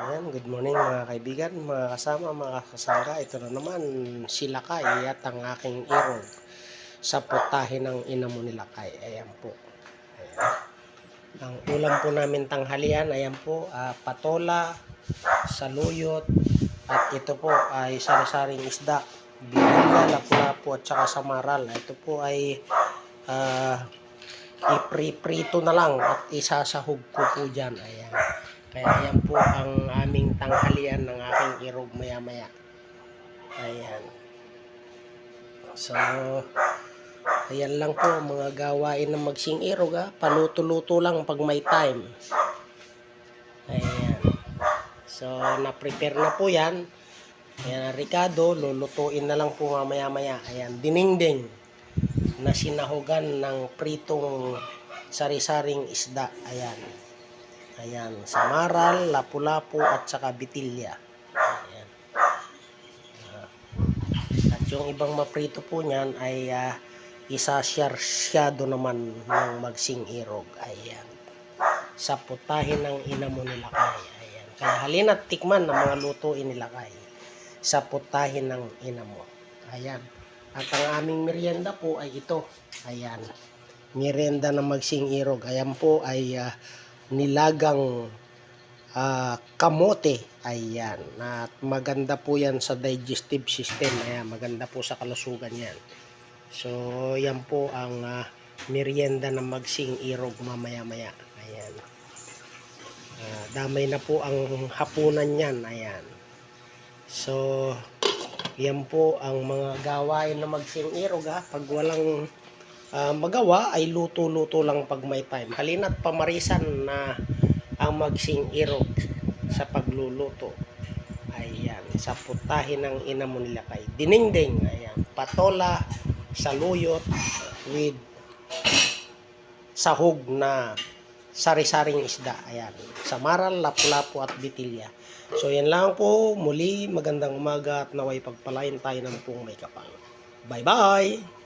Ayan, good morning mga kaibigan, mga kasama, mga kasangga. Ito na naman si Lakay at ang aking irog sa putahe ng ina mo ni Lakay. Ayan po. Ayan. Ang ulam po namin tanghalian, ayan po, ah, patola, saluyot, at ito po ay sari-saring isda. Binila, lapu-lapu at saka samaral. Ito po ay ah, ipri-prito na lang at isasahog ko po dyan. Ayan. Kaya yan po ang aming tanghalian ng aking irog maya-maya. Ayan. So, ayan lang po mga gawain ng magsing irog ha. Paluto-luto lang pag may time. Ayan. So, na-prepare na po yan. Ayan, Ricardo, lulutuin na lang po mamaya-maya. Ayan, diningding na sinahugan ng pritong sari-saring isda. Ayan. Ayan, samaral, lapu-lapu at saka bitilya. Ayan. Ah. at yung ibang maprito po niyan ay uh, isasyarsyado naman ng magsing irog. Ayan. Sa putahin ng ina mo nila kay. Ayan. Kaya halina't tikman ng mga lutuin nila kay. Sa putahin ng ina mo. Ayan. At ang aming merienda po ay ito. Ayan. Merienda ng magsing irog. Ayan po ay ah, nilagang ah, kamote. Ayan. At maganda po yan sa digestive system. Ayan. Maganda po sa kalusugan yan. So, yan po ang ah, merienda ng magsing irog mamaya-maya. Ayan. Ah, damay na po ang hapunan yan. Ayan. So, yan po ang mga gawain na magsing irog ha. Pag walang ah, magawa ay luto-luto lang pag may time. Halina't pamarisan na ang magsing irog sa pagluluto. Ayan, sa putahin ng ina mo nila kay diningding. Ayan, patola, saluyot with sahog na sari-saring isda. Ayan, samaral, lapu-lapu at bitilya. So yan lang po. Muli, magandang umaga at naway pagpalain tayo ng pong may kapal. Bye-bye!